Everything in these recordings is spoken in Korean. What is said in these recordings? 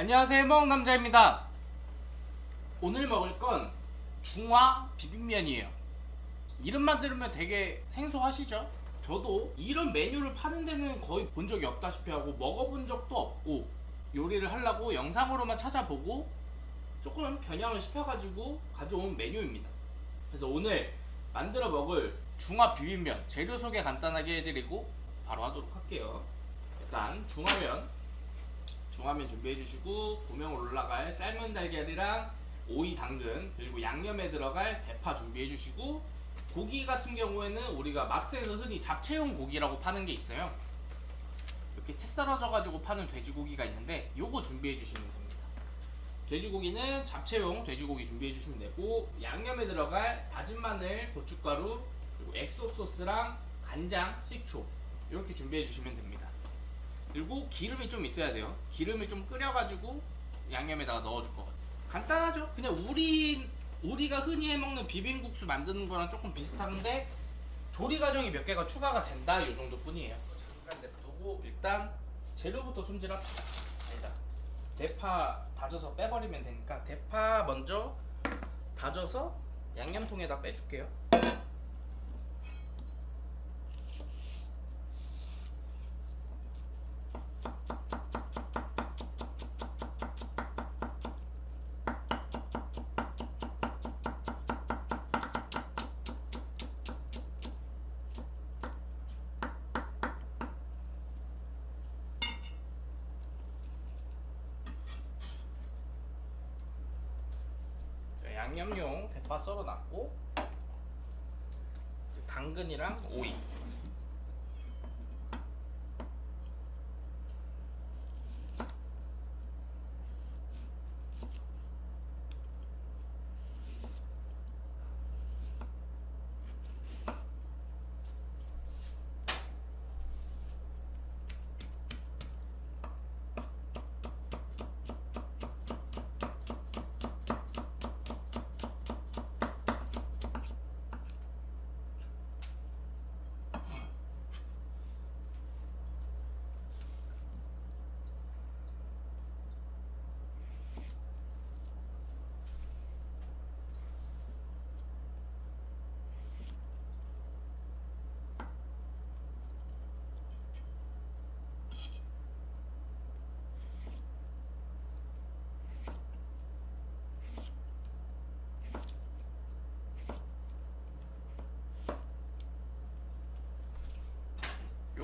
안녕하세요 먹남자입니다. 오늘 먹을 건 중화 비빔면이에요. 이름만 들으면 되게 생소하시죠? 저도 이런 메뉴를 파는 데는 거의 본 적이 없다시피 하고 먹어본 적도 없고 요리를 하려고 영상으로만 찾아보고 조금 변형을 시켜가지고 가져온 메뉴입니다. 그래서 오늘 만들어 먹을 중화 비빔면 재료 소개 간단하게 해드리고 바로 하도록 할게요. 일단 중화면 중화면 준비해 주시고 고명 올라갈 삶은 달걀이랑 오이 당근 그리고 양념에 들어갈 대파 준비해 주시고 고기 같은 경우에는 우리가 마트에서 흔히 잡채용 고기라고 파는 게 있어요. 이렇게 채 썰어져 가지고 파는 돼지고기가 있는데 요거 준비해 주시면 됩니다. 돼지고기는 잡채용 돼지고기 준비해 주시면 되고 양념에 들어갈 다진 마늘 고춧가루 그리고 엑소 소스랑 간장 식초 이렇게 준비해 주시면 됩니다 그리고 기름이 좀 있어야 돼요. 기름을 좀 끓여가지고 양념에다가 넣어줄 거거든요. 간단하죠? 그냥 우리 우리가 흔히 해먹는 비빔국수 만드는 거랑 조금 비슷한데 조리 과정이 몇 개가 추가가 된다 이 정도뿐이에요. 잠깐 냅두고 일단 재료부터 손질합시다. 아니다. 대파 다져서 빼버리면 되니까 대파 먼저 다져서 양념통에다 빼줄게요. 자, 양념용 대파 썰어놨고 당근이랑 오이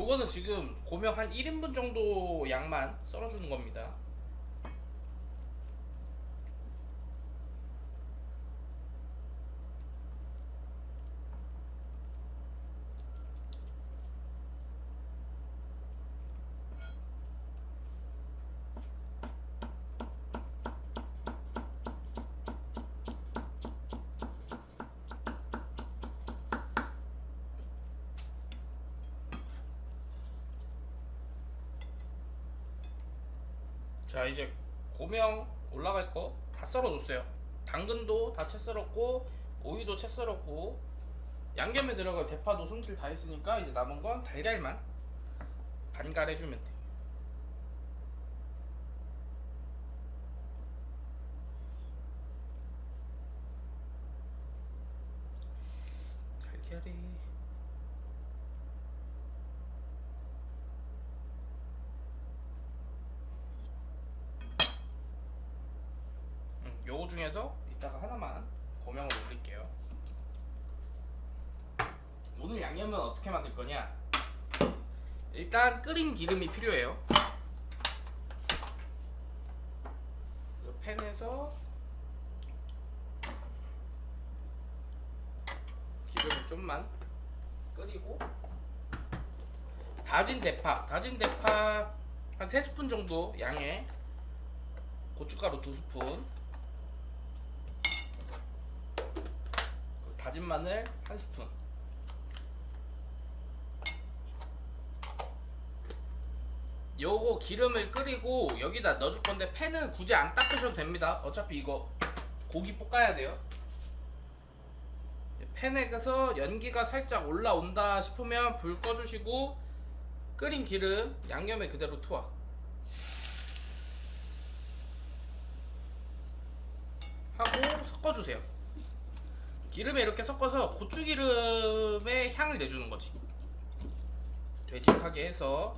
요거는 지금 고명 한 1인분 정도 양만 썰어주는 겁니다. 자 이제 고명 올라갈 거 다 썰어줬어요. 당근도 다 채 썰었고 오이도 채 썰었고 양념에 들어갈 대파도 손질 다 했으니까 이제 남은 건 달걀만 반갈해주면 돼. 달걀이 음, 요거 중에서 이따가 하나만 고명을 올릴게요. 오늘 양념은 어떻게 만들 거냐? 일단 끓인 기름이 필요해요. 그 팬에서 기름을 좀만 끓이고 다진 대파, 다진 대파 한 3스푼 정도 양의 고춧가루 2스푼 다진 마늘 한 스푼. 요거 기름을 끓이고 여기다 넣어줄 건데 팬은 굳이 안 닦으셔도 됩니다. 어차피 이거 고기 볶아야 돼요. 팬에서 연기가 살짝 올라온다 싶으면 불 꺼주시고 끓인 기름 양념에 그대로 투하. 하고 섞어주세요. 기름에 이렇게 섞어서 고추기름의 향을 내주는 거지. 되직하게 해서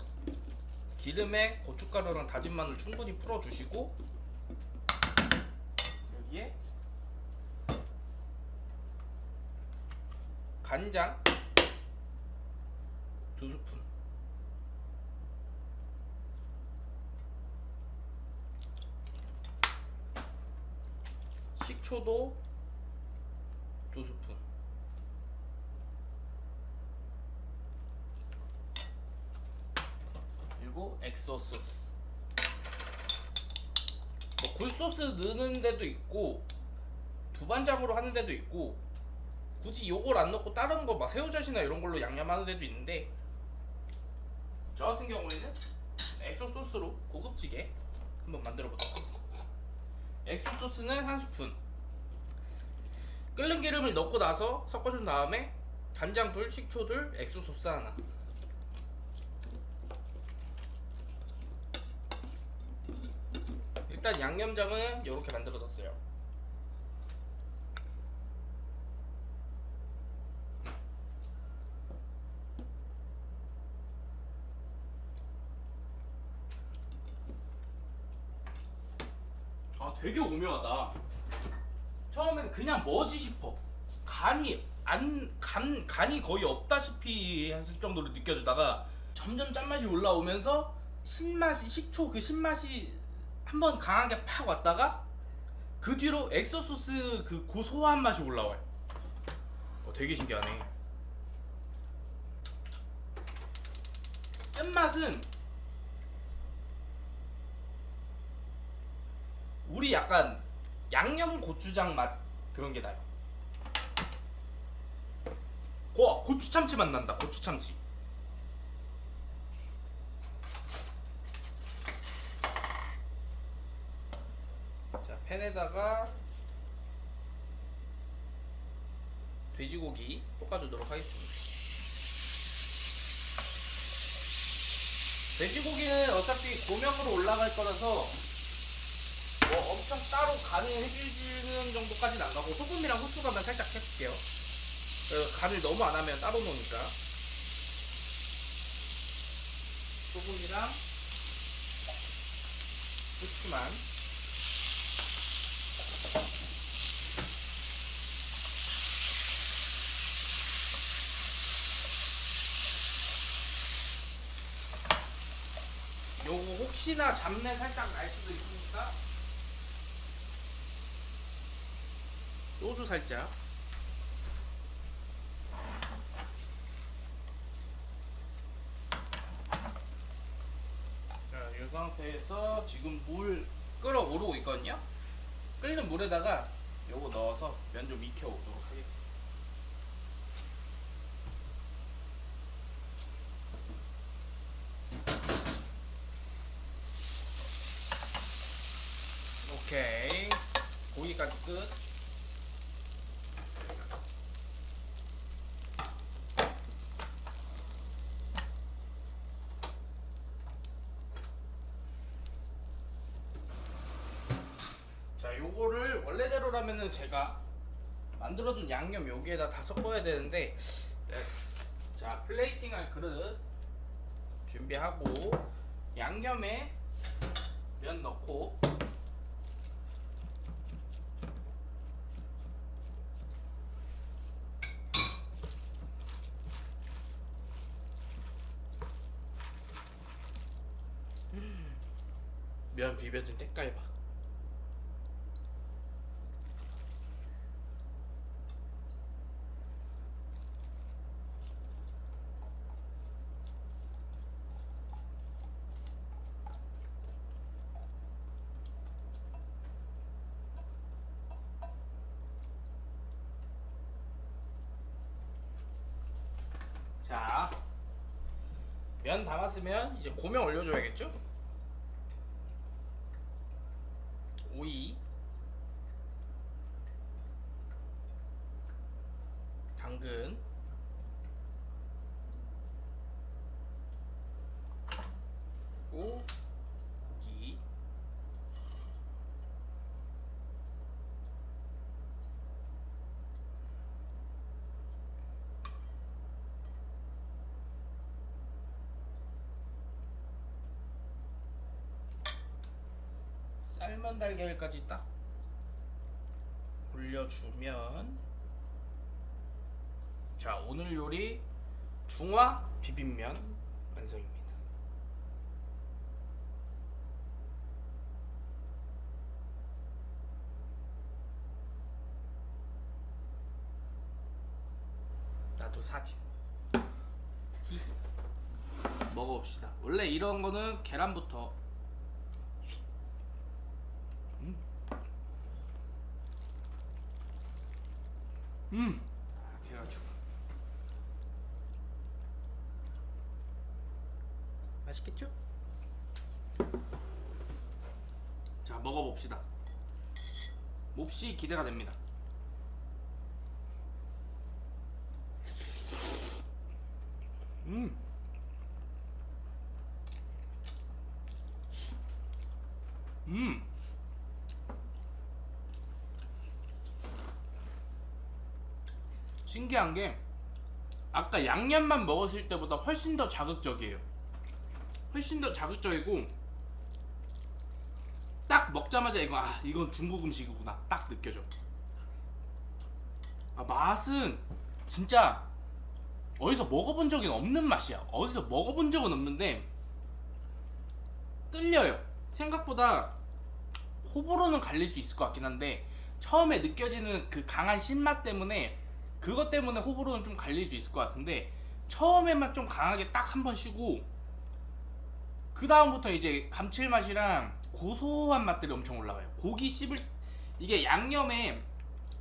기름에 고춧가루랑 다진 마늘 충분히 풀어주시고 여기에 간장 두 스푼 식초도 두 스푼 그리고 엑소 소스 뭐 굴소스 넣는 데도 있고 두반장으로 하는 데도 있고 굳이 요걸 안 넣고 다른 거 막 새우젓이나 이런 걸로 양념하는 데도 있는데 저 같은 경우에는 엑소 소스로 고급지게 한번 만들어 보도록 하겠습니다. 엑소 소스는 한 스푼. 끓는 기름을 넣고 나서 섞어준 다음에 간장 둘, 식초 둘, 엑소 소스 하나. 일단 양념장은 이렇게 만들어졌어요. 아 되게 오묘하다. 처음엔 그냥 뭐지 싶어. 간이 안 간 간이 거의 없다시피 했을 정도로 느껴지다가 점점 짠맛이 올라오면서 신맛이 식초 그 신맛이 한 번 강하게 팍 왔다가 그 뒤로 엑소소스 그 고소한 맛이 올라와요. 어, 되게 신기하네. 끝맛은 우리 약간 양념 고추장 맛 그런 게 나요. 고 고추 참치 맛 난다. 고추 참치. 자 팬에다가 돼지고기 볶아주도록 하겠습니다. 돼지고기는 어차피 고명으로 올라갈 거라서 뭐 엄청 따로 간을 해주는 정도까지는 안 가고 소금이랑 후추가만 살짝 해줄게요. 어, 간을 너무 안 하면 따로 놓으니까 소금이랑 후추만 요거 혹시나 잡내 살짝 날 수도 있으니까 소주 살짝. 자, 이 상태에서 지금 물 끓어오르고 있거든요 끓는 물에다가 요거 넣어서 면 좀 익혀 오도록 하겠습니다. 오케이. 고기까지 끝 자 요거를 원래대로라면은 제가 만들어둔 양념 여기에다 다 섞어야 되는데 네. 자 플레이팅 할 그릇 준비하고 양념에 면 넣고 면 비벼진 때깔 봐. 자, 면 담았으면 이제 고명 올려줘야겠죠? 오이, 당근, 그리고 고기, 살면 달걀까지 딱 올려주면 자 오늘 요리 중화 비빔면 완성입니다. 나도 사진. 먹어봅시다. 원래 이런 거는 계란부터. 음. 이렇게 해가지고. 맛있겠죠? 자 먹어봅시다. 몹시 기대가 됩니다. 음. 음. 신기한 게 아까 양념만 먹었을 때보다 훨씬 더 자극적이에요. 훨씬 더 자극적이고 딱 먹자마자 이거 아 이건 중국 음식이구나 딱 느껴져. 아 맛은 진짜 어디서 먹어본 적이 없는 맛이야. 어디서 먹어본 적은 없는데 끌려요. 생각보다 호불호는 갈릴 수 있을 것 같긴 한데 처음에 느껴지는 그 강한 신맛 때문에 그것 때문에 호불호는 좀 갈릴 수 있을 것 같은데 처음에만 좀 강하게 딱 한 번 쉬고 그 다음부터 이제 감칠맛이랑 고소한 맛들이 엄청 올라와요. 고기 씹을 이게 양념에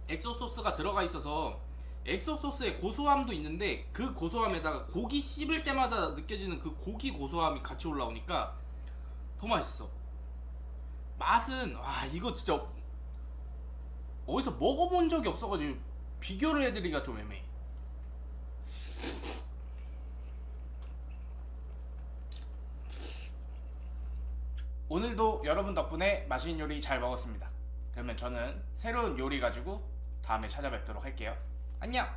엑소 소스가 들어가 있어서 엑소 소스의 고소함도 있는데 그 고소함에다가 고기 씹을 때마다 느껴지는 그 고기 고소함이 같이 올라오니까 더 맛있어. 맛은 와 이거 진짜 어디서 먹어본 적이 없어가지고 비교를 해드리기가 좀 애매해. 오늘도 여러분 덕분에 맛있는 요리 잘 먹었습니다. 그러면 저는 새로운 요리 가지고 다음에 찾아뵙도록 할게요. 안녕!